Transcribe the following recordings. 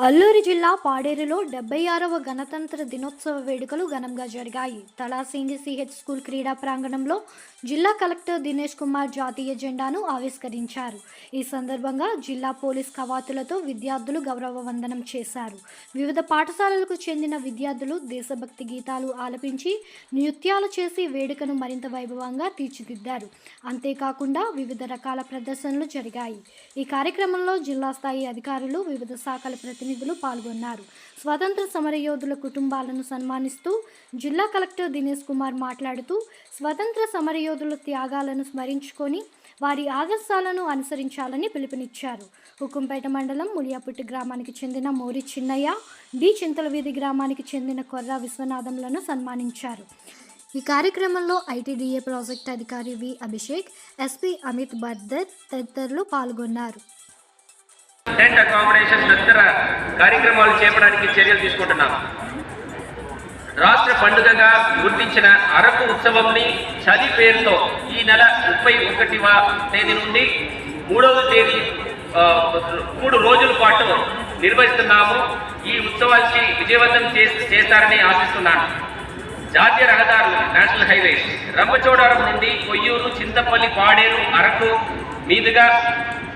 అల్లూరి జిల్లా పాడేరులో డెబ్బై ఆరవ గణతంత్ర దినోత్సవ వేడుకలు ఘనంగా జరిగాయి. తలాసింగి సిహెచ్ స్కూల్ క్రీడా ప్రాంగణంలో జిల్లా కలెక్టర్ దినేష్ కుమార్ జాతీయ జెండాను ఆవిష్కరించారు. ఈ సందర్భంగా జిల్లా పోలీస్ కవాతులతో విద్యార్థులు గౌరవ వందనం చేశారు. వివిధ పాఠశాలలకు చెందిన విద్యార్థులు దేశభక్తి గీతాలు ఆలపించి నృత్యాలు చేసి వేడుకను మరింత వైభవంగా తీర్చిదిద్దారు. అంతేకాకుండా వివిధ రకాల ప్రదర్శనలు జరిగాయి. ఈ కార్యక్రమంలో జిల్లా స్థాయి అధికారులు వివిధ శాఖల ప్రతినిధులు పాల్గొన్నారు. స్వాతంత్ర సమరయోధుల కుటుంబాలను సన్మానిస్తూ జిల్లా కలెక్టర్ దినేష్ కుమార్ మాట్లాడుతూ స్వతంత్ర సమరయోధుల త్యాగాలను స్మరించుకొని వారి ఆదర్శాలను అనుసరించాలని పిలుపునిచ్చారు. హుకుంపేట మండలం ములియాపుట్టి గ్రామానికి చెందిన మోరి చిన్నయ్య డి చింతలవీధి గ్రామానికి చెందిన కొర్ర విశ్వనాథంలను సన్మానించారు. ఈ కార్యక్రమంలో ఐటీడీఏ ప్రాజెక్ట్ అధికారి వి అభిషేక్ ఎస్పీ అమిత్ బర్దర్ తదితరులు పాల్గొన్నారు. టెంట్ అకామిడేషన్ కార్యక్రమాలు చేపడానికి చర్యలు తీసుకుంటున్నాం. రాష్ట్ర పండుగగా గుర్తించిన అరకు ఉత్సవంని చది పేరుతో ఈ నెల ముప్పై ఒకటివ తేదీ నుండి మూడవ తేదీ మూడు రోజుల పాటు నిర్వహిస్తున్నాము. ఈ ఉత్సవానికి విజయవంతం చేసి చేస్తారని ఆశిస్తున్నాను. జాతీయ రహదారులు నేషనల్ హైవేస్ రంపచోడవరం నుండి కొయ్యూరు చింతపల్లి పాడేరు అరకు మీదుగా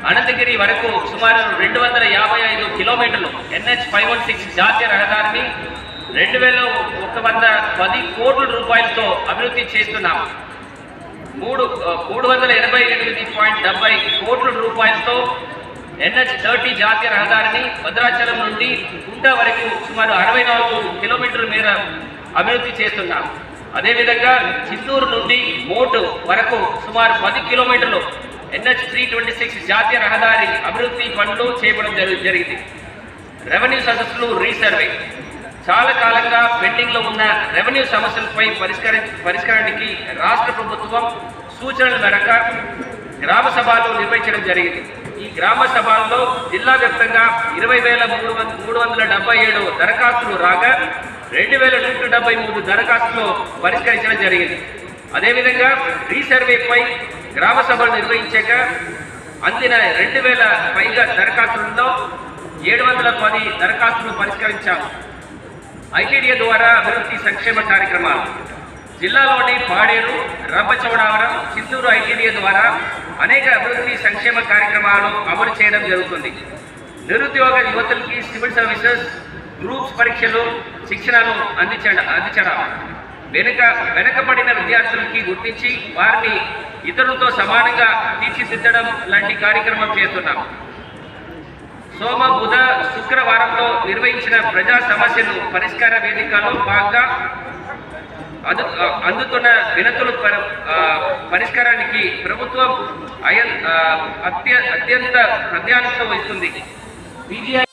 అనంతగిరి వరకు సుమారు రెండు వందల యాభై ఐదు కిలోమీటర్లు ఎన్హెచ్ ఫైవ్ వన్ సిక్స్ జాతీయ రహదారిని రెండు వేల ఒక వంద పది కోట్ల రూపాయలతో అభివృద్ధి చేస్తున్నాము మూడు మూడు వందల ఎనభై ఎనిమిది పాయింట్ డెబ్బై కోట్ల రూపాయలతో ఎన్హెచ్ థర్టీ జాతీయ రహదారిని భద్రాచలం నుండి గుంట వరకు సుమారు అరవై నాలుగు కిలోమీటర్ల మేర అభివృద్ధి చేస్తున్నాం. అదేవిధంగా చిత్తూరు నుండి మోటు వరకు సుమారు పది కిలోమీటర్లు ఎన్హెచ్ త్రీ ట్వంటీ సిక్స్ జాతీయ రహదారి అభివృద్ధి పనులు చేయడం జరిగింది. రెవెన్యూ సదస్సులు రీసర్వే. చాలా కాలంగా పెండింగ్లో ఉన్న రెవెన్యూ సమస్యలపై పరిష్కరి పరిష్కారానికి రాష్ట్ర ప్రభుత్వం సూచనల మేరకు గ్రామ సభలు నిర్వహించడం జరిగింది. ఈ గ్రామ సభల్లో జిల్లా వ్యాప్తంగా ఇరవై వేల మూడు వంద మూడు వందల డెబ్బై ఏడు దరఖాస్తులు రాగా రెండు వేల నూట డెబ్బై మూడు దరఖాస్తులు పరిష్కరించడం జరిగింది. అదేవిధంగా రీసర్వేపై గ్రామ సభలు నిర్వహించాక అందిన రెండు వేల పైగా దరఖాస్తులలో ఏడు వందల పది దరఖాస్తులు పరిష్కరించాము. ఐటీడీఏ ద్వారా అభివృద్ధి సంక్షేమ కార్యక్రమాలు. జిల్లాలోని పాడేరు రంపచౌడవరం చిత్తూరు ఐటీడీఏ ద్వారా అనేక అభివృద్ధి సంక్షేమ కార్యక్రమాలు అమలు చేయడం జరుగుతుంది. నిరుద్యోగ యువతులకి సివిల్ సర్వీసెస్ గ్రూప్స్ పరీక్షలు శిక్షణను అందించడం అందించడం. వెనుక వెనుకబడిన విద్యార్థులకి గుర్తించి వారిని ఇతరులతో సమానంగా తీర్చిదిద్దడం లాంటి కార్యక్రమం చేస్తున్నాం. సోమ బుధ శుక్రవారంలో నిర్వహించిన ప్రజా సమస్యలు పరిష్కార వేదికలో భాగంగా అందు అందుతున్న వినతుల పరిష్కారానికి ప్రభుత్వం అయ- అత్య అత్యంత ప్రాధాన్యత వహిస్తుంది. బీజీఐ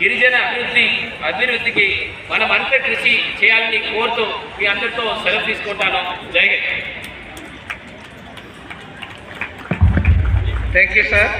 గిరిజన అభివృద్ధి అభివృద్ధికి మనం అంతా కృషి చేయాలని కోరుతూ మీ అందరితో సెలవు తీసుకుంటాను. జై థ్యాంక్ యూ సార్